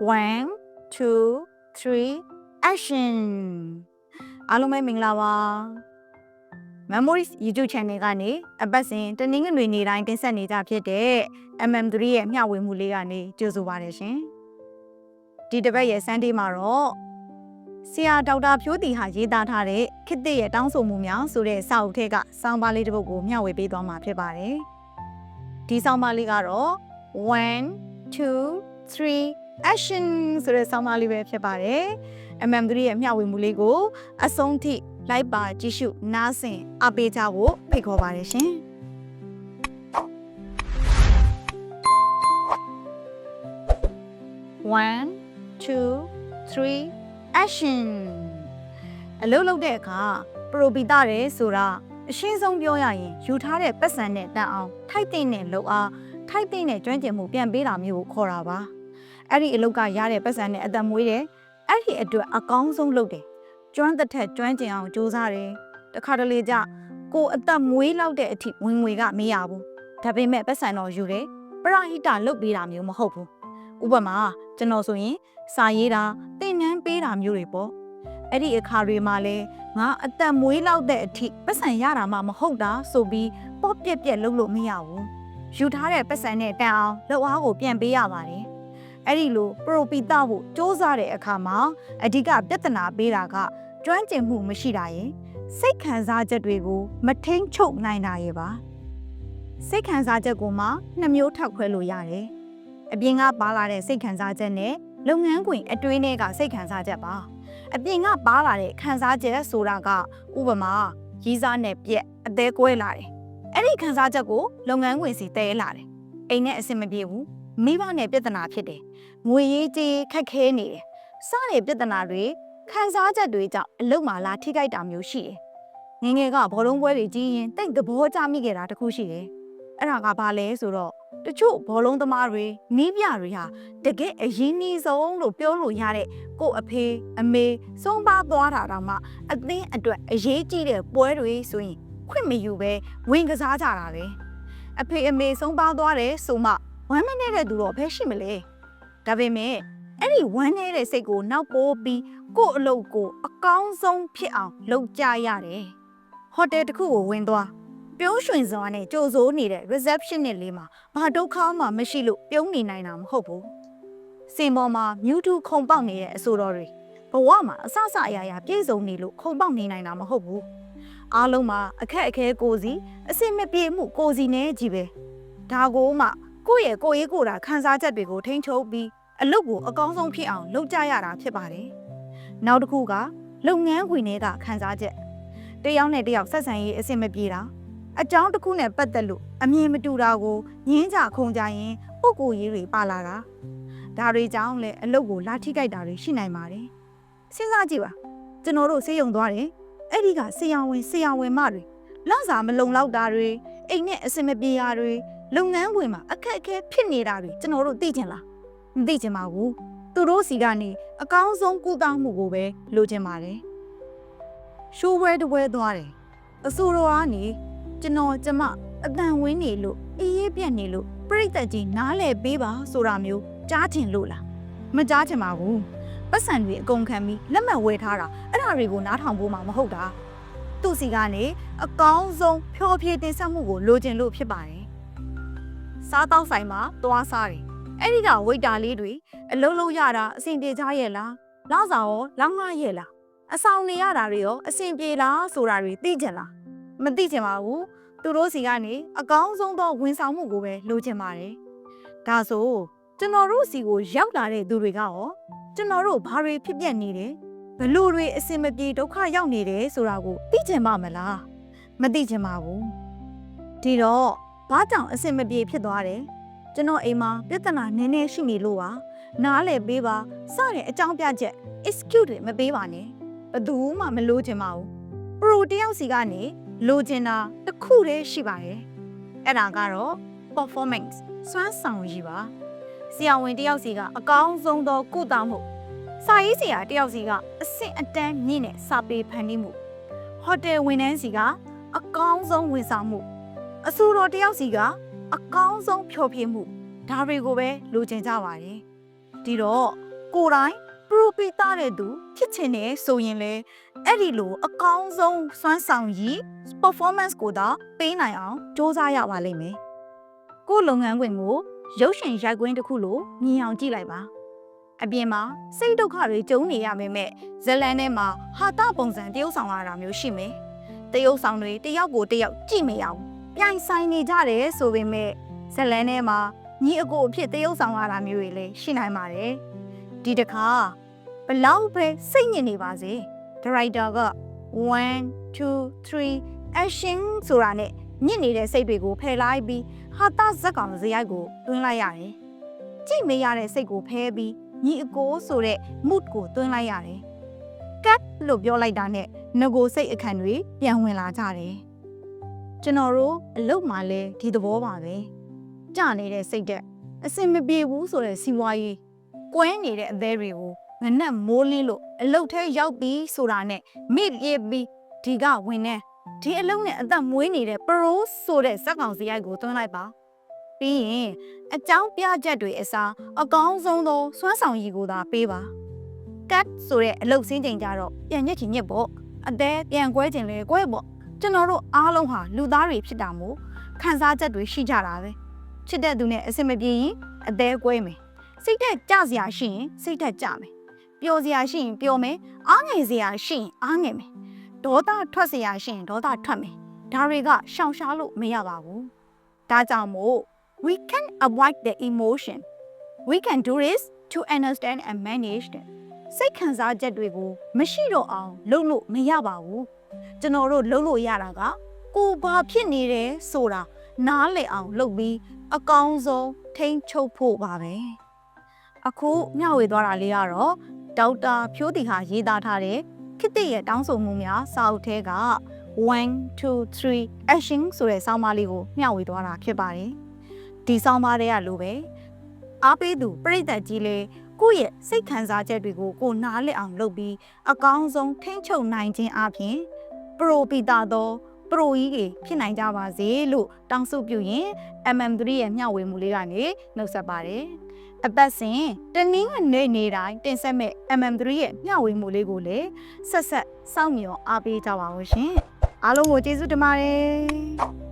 1 2 3 action အားလုံးပဲမင်္ဂလာပါ Memories YouTube Channel ကနေအပတ်စဉ်တနင်္ဂနွေနေ့တိုင်းတင်ဆက်နေကြဖြစ်တဲ့ MM3 ရဲ့မျှဝေမှုလေးကနေကြိုဆိုပါရရှင်ဒီတစ်ပတ်ရဲ့ Sunday မှာတော့ဆရာဒေါက်တာဖြိုးတီဟာရေးသားထားတဲ့ခစ်တဲ့ရဲ့တောင်းဆိုမှုများဆိုတဲ့စာအုပ်ထဲကစောင်းပါလေးတစ်ပုဒ်ကိုမျှဝေပေးသွားမှာဖြစ်ပါတယ်ဒီစောင်းပါလေးကတော့1 2 3 action ဆိုတဲ့ဆောင်းပါးလေးပဲဖြစ်ပါတယ် MM3 ရဲ့မျှဝေမှုလေးကိုအဆုံးထိ လိုက်ပါကြည့်ရှုနားဆင်အပေးကြဖို့ဖိတ်ခေါ်ပါတယ်ရှင်1 2 3 action အလုပ်လုပ်တဲ့အခါပရိုပီတာတယ်ဆိုတာအရှင်းဆုံးပြောရရင်ယူထားတဲ့ပတ်စံနဲ့တန်အောင် ထိုက်တဲ့နဲ့လှုပ်အားထိုက်တဲ့နဲ့ကျွမ်းကျင်မှုပြန်ပေးတာမျိုးကိုခေါ်တာပါ အဲ့ဒီအလုပ်ကရတဲ့ပတ်စံနဲ့အသက်မွေးတယ်အဲ့ဒီအတွက်အကောင်းဆုံးလုပ်တယ်ကျွမ်းတစ်ထက်ကျွမ်းကျင်အောင်ကြိုးစားတယ်တခါတလေကြကိုအသက်မွေးလောက်တဲ့အထိဝင်ငွေကမရဘူးဒါပေမဲ့ပတ်စံတော့ယူတယ်ပရဟိတလုပ်ပေးတာမျိုးမဟုတ်ဘူးဥပမာကျွန်တော်ဆိုရင်စာရေးတာတင်နန်းပေးတာမျိုးတွေပေါ့အဲ့ဒီအခါတွေမှာလဲငါအသက်မွေးလောက်တဲ့အထိပတ်စံရတာမှမဟုတ်တာဆိုပြီးပေါ့ပြက်ပြက်လုပ်လို့မရဘူးယူထားတဲ့ပတ်စံနဲ့တန်အောင်လောက်အားကိုပြန်ပေးရပါတယ် အဲ့ဒီလိုပရိုပီတာဖို့စ조사တဲ့အခါမှာအဓိကပြဿနာပေးတာကကျွမ်းကျင်မှုမရှိတာရင်စိတ်ခံစားချက်တွေကိုမထိန်ချုပ်နိုင်တာရဲ့ပါစိတ်ခံစားချက်ကိုမှနှစ်မျိုးထောက်ခွဲလို့ရတယ်အပြင်ကပါလာတဲ့စိတ်ခံစားချက်နဲ့လုပ်ငန်းခွင်အတွင်းထဲကစိတ်ခံစားချက်ပါအပြင်ကပါလာတဲ့ခံစားချက်ဆိုတာကဥပမာရီးစားနဲ့ပြက်အသေးကွဲလာတယ်အဲ့ဒီခံစားချက်ကိုလုပ်ငန်းခွင်စီတဲလာတယ်အိမ်နဲ့အဆင်မပြေဘူး မိဘနဲ့ပြဿနာဖြစ်တယ်ငွေရေးကြေးခက်ခဲနေတယ်စတဲ့ပြဿနာတွေခံစားချက်တွေကြောင့်အလုပ်မှာလာထိခိုက်တာမျိုးရှိတယ်ငယ်ငယ်ကဘောလုံးပွဲတွေကြီးရင်တိတ်သဘောကျမိခဲ့တာတခုရှိတယ်အဲ့ဒါကဘာလဲဆိုတော့တချို့ဘောလုံးသမားတွေနီးပြတွေဟာတကယ်အရင်နီးဆုံးလို့ပြောလို့ရတဲ့ကို့အဖေအမေဆုံးပါသွားတာတောင်မှအသင်းအတွက်အရေးကြီးတဲ့ပွဲတွေဆိုရင်ခွင့်မယူပဲဝင်ကစားကြတာပဲအဖေအမေဆုံးပါသွားတယ်ဆိုမှ ဝမ်းမနေတဲ့သူတော့ဘယ်ရှိမလဲဒါပေမဲ့အဲ့ဒီဝမ်းနေတဲ့စိတ်ကိုနောက်ပိုးပြီးကို့အလုပ်ကိုအကောင်းဆုံးဖြစ်အောင်လုပ်ကြရတယ်ဟိုတယ်တစ်ခုကိုဝင်သွားပြုံးရွှင်စွာနဲ့ကြိုဆိုးနေတဲ့ reception နဲ့လေးမှာဘာဒုက္ခမှမရှိလို့ပြုံးနေနိုင်တာမဟုတ်ဘူးစင်ပေါ်မှာမြူးတူခုံပေါက်နေတဲ့အဆိုတော်တွေဘဝမှာအဆအဆအရာရာပြည့်စုံနေလို့ခုံပေါက်နေနိုင်တာမဟုတ်ဘူးအားလုံးမှာအခက်အခဲကိုစီအစင်မပြေမှုကိုစီနဲ့ကြီးပဲဒါကိုမှ ကိုယ့်ရဲ့ကိုယ်ရေးကိုယ်တာခံစားချက်တွေကိုထိန်းချုပ်ပြီးအလုပ်ကိုအကောင်းဆုံးဖြစ်အောင်လုပ်ကြရတာဖြစ်ပါတယ်နောက်တစ်ခုကလုပ်ငန်းခွင်တွေကခံစားချက်တယောက်နဲ့တယောက်ဆက်ဆံရေးအဆင်မပြေတာအကြောင်းတစ်ခုနဲ့ပတ်သက်လို့အမြင်မတူတာကိုညင်းကြခုံကြရင်ပုံကိုယ်ရေးတွေပါလာတာဒါတွေကြောင့်လည်းအလုပ်ကိုလာထိကြိုက်တာတွေရှိနိုင်ပါတယ်စဉ်းစားကြည့်ပါကျွန်တော်တို့ဆေးရုံသွားတယ်အဲ့ဒီကဆေးရောင်ဝင်ဆေးရောင်ဝင်မတွေလစာမလုံလောက်တာတွေအိမ်နဲ့အဆင်မပြေတာတွေ လုပ်ငန်းခွင်မှာအခက်အခဲဖြစ်နေတာတွေကျွန်တော်တို့သိချင်လားမသိချင်ပါဘူးသူတို့စီကနေအကောင်းဆုံးကုသမှုကိုပဲလိုချင်ပါတယ်ရှိုးဝဲတဝဲသွားတယ်အဆိုတော်ကနေကျွန်တော်ကျမအတန်ဝင်းနေလို့အေးအေးပြက်နေလို့ပြိတ္တကြီးနားလဲပေးပါဆိုတာမျိုးကြားချင်လို့လားမကြားချင်ပါဘူးပတ်စံတွေအကုန်ခံပြီးလက်မှတ်ဝဲထားတာအဲ့ဒါတွေကိုနားထောင်ဖို့မှမဟုတ်တာသူ့စီကနေအကောင်းဆုံးဖြောဖြေတင်ဆက်မှုကိုလိုချင်လို့ဖြစ်ပါတယ် စားတောက်ဆိုင်မှာသွားစားတယ်အဲ့ဒီကဝိတ်တာလေးတွေအလုံးလုံးရတာအဆင်ပြေကြရဲ့လားလောက်စာရောလောက်ငှရဲ့လားအဆောင်နေရတာတွေရောအဆင်ပြေလားဆိုတာတွေသိကြလားမသိချင်ပါဘူးသူတို့စီကနေအကောင်းဆုံးသောဝန်ဆောင်မှုကိုပဲလိုချင်ပါတယ်ဒါဆိုကျွန်တော်တို့စီကိုရောက်လာတဲ့သူတွေကရောကျွန်တော်တို့ဘာတွေဖြစ်ပျက်နေတယ်ဘလို့တွေအစင်မပြေဒုက္ခရောက်နေတယ်ဆိုတာကိုသိချင်ပါမလားမသိချင်ပါဘူးဒီတော့ ဘာကြောင့်အစင်မပြေဖြစ်သွားတယ်ကျွန်တော်အိမ်မှာပြဿနာနည်းနည်းရှိနေလို့ပါနားလေပေးပါစတဲ့အကြောင်းပြချက် excuse တွေမပေးပါနဲ့ဘယ်သူမှမလို့ချင်ပါဘူးပရိုတယောက်စီကနေလိုချင်တာတစ်ခုတည်းရှိပါတယ်အဲ့ဒါကတော့ performance စွမ်းဆောင်ရည်ပါဆရာဝန်တယောက်စီကအကောင်းဆုံးသောကုသမှုစာရေးဆရာတယောက်စီကအဆင့်အတန်းမြင့်တဲ့စာပေဖန်တီးမှုဟိုတယ်ဝန်ထမ်းစီကအကောင်းဆုံးဝန်ဆောင်မှု အဆိုတော်တယောက်စီကအကောင်းဆုံးဖျော်ဖြေမှုဒါတွေကိုပဲလိုချင်ကြပါတယ်ဒီတော့ကိုယ်တိုင်ပရိုပီတာတဲ့သူဖြစ်ချင်တယ်ဆိုရင်လေအဲ့ဒီလိုအကောင်းဆုံးစွမ်းဆောင်ရည် performance ကိုသာပေးနိုင်အောင်စ조사ရပါလိမ့်မယ်ကိုယ့်လုပ်ငန်းခွင်ကိုရုပ်ရှင်ရိုက်ကွင်းတစ်ခုလိုမြင်အောင်ကြည့်လိုက်ပါအပြင်မှာစိတ်ဒုက္ခတွေကြုံနေရပေမဲ့ဇလန်ထဲမှာဟာတာပုံစံတရုပ်ဆောင်ရတာမျိုးရှိမယ်တရုပ်ဆောင်တွေတယောက်ကိုတယောက်ကြည့်မရအောင် ပြိုင်ဆိုင်နေကြတယ်ဆိုပေမဲ့ဇလန်ထဲမှာညီအကိုအဖြစ်တရုပ်ဆောင်ရတာမျိုးတွေလည်းရှိနိုင်ပါတယ်ဒီတစ်ခါဘလောက်ပဲစိတ်ညစ်နေပါစေဒါရိုက်တာက1 2 3 action ဆိုတာနဲ့ညစ်နေတဲ့စိတ်တွေကိုဖယ်လိုက်ပြီးဟာတာဇက်ကောင်ဇရိုက်ကိုတွင်းလိုက်ရတယ်ကြည့်မရတဲ့စိတ်ကိုဖယ်ပြီးညီအကိုဆိုတဲ့ mood ကိုတွင်းလိုက်ရတယ်ကတ်လို့ပြောလိုက်တာနဲ့ငကိုစိတ်အခန့်တွေပြန်ဝင်လာကြတယ် ကျွန်တော်တို့အလုပ်မှာလဲဒီသဘောပါပဲကြနေတဲ့စိတ်တဲ့အစင်မပြေဘူးဆိုတဲ့စီဝါရေးကွဲနေတဲ့အသေးတွေကိုငနက်မိုးလင်းလို့အလုတ်ထဲရောက်ပြီးဆိုတာနဲ့မိပြေးပြီးဒီကဝင်နေဒီအလုံးနဲ့အသက်မွေးနေတဲ့ပရိုးဆိုတဲ့ဇက်ကောင်စရိုက်ကိုသွင်းလိုက်ပါပြီးရင်အကြောင်းပြချက်တွေအစားအကောင်းဆုံးသောစွမ်းဆောင်ရည်ကိုသာပေးပါကတ်ဆိုတဲ့အလုတ်စင်းချိန်ကြတော့ပြန်ညက်ချင်ညက်ပေါ့အသေးပြန်ကွဲချင်လဲကွဲပေါ့ ကျွန်တော်တို့အားလုံးဟာလူသားတွေဖြစ်တာမို့ခံစားချက်တွေရှိကြတာပဲချစ်တဲ့သူနဲ့အဆင်မပြေရင်အသေးကွဲမယ်စိတ်သက်ကြစရာရှိရင်စိတ်သက်ကြမယ်ပျော်စရာရှိရင်ပျော်မယ်အားငယ်စရာရှိရင်အားငယ်မယ်ဒေါသထွက်စရာရှိရင်ဒေါသထွက်မယ်ဒါတွေကရှောင်ရှားလို့မရပါဘူးဒါကြောင့်မို့ we can avoid the emotion we can do this to understand and manage them စိတ်ခံစားချက်တွေကိုမရှိတော့အောင်လုပ်လို့မရပါဘူး ကျွန်တော်တို့လုပ်လို့ရတာကကိုယ်ဘာဖြစ်နေတယ်ဆိုတာနားလည်အောင်လုပ်ပြီးအကောင်းဆုံးထိန်းချုပ်ဖို့ပါပဲအခုမျှဝေသွားတာလေးကတော့ဒေါက်တာဖြိုးတီဟာရေးသားထားတဲ့ခစ်တဲ့ရဲ့တောင်းဆိုမှုများစာအုပ်ထဲက1 2 3 action ဆိုတဲ့ဆောင်းပါးလေးကိုမျှဝေသွားတာဖြစ်ပါတယ်ဒီဆောင်းပါးတွေကလိုပဲအားပေးသူပြိတ္တကြီးလေးကိုယ့်ရဲ့စိတ်ခံစားချက်တွေကိုကိုနားလည်အောင်လုပ်ပြီးအကောင်းဆုံးထိန်းချုပ်နိုင်ခြင်းအပြင် ပရိုပီတာသောပရိုကြီးတွေဖြစ်နိုင်ကြပါစေလို့တောင်းဆိုပြုရင် MM3 ရဲ့မျှဝေမှုလေးကနေနှုတ်ဆက်ပါတယ်။အပတ်စဉ်တနင်္ဂနွေနေ့တိုင်းတင်ဆက်မဲ့ MM3 ရဲ့မျှဝေမှုလေးကိုလည်းဆက်ဆက်စောင့်မျှော်အားပေးကြပါဦးရှင်။အားလုံးကိုကျေးဇူးတင်ပါတယ်။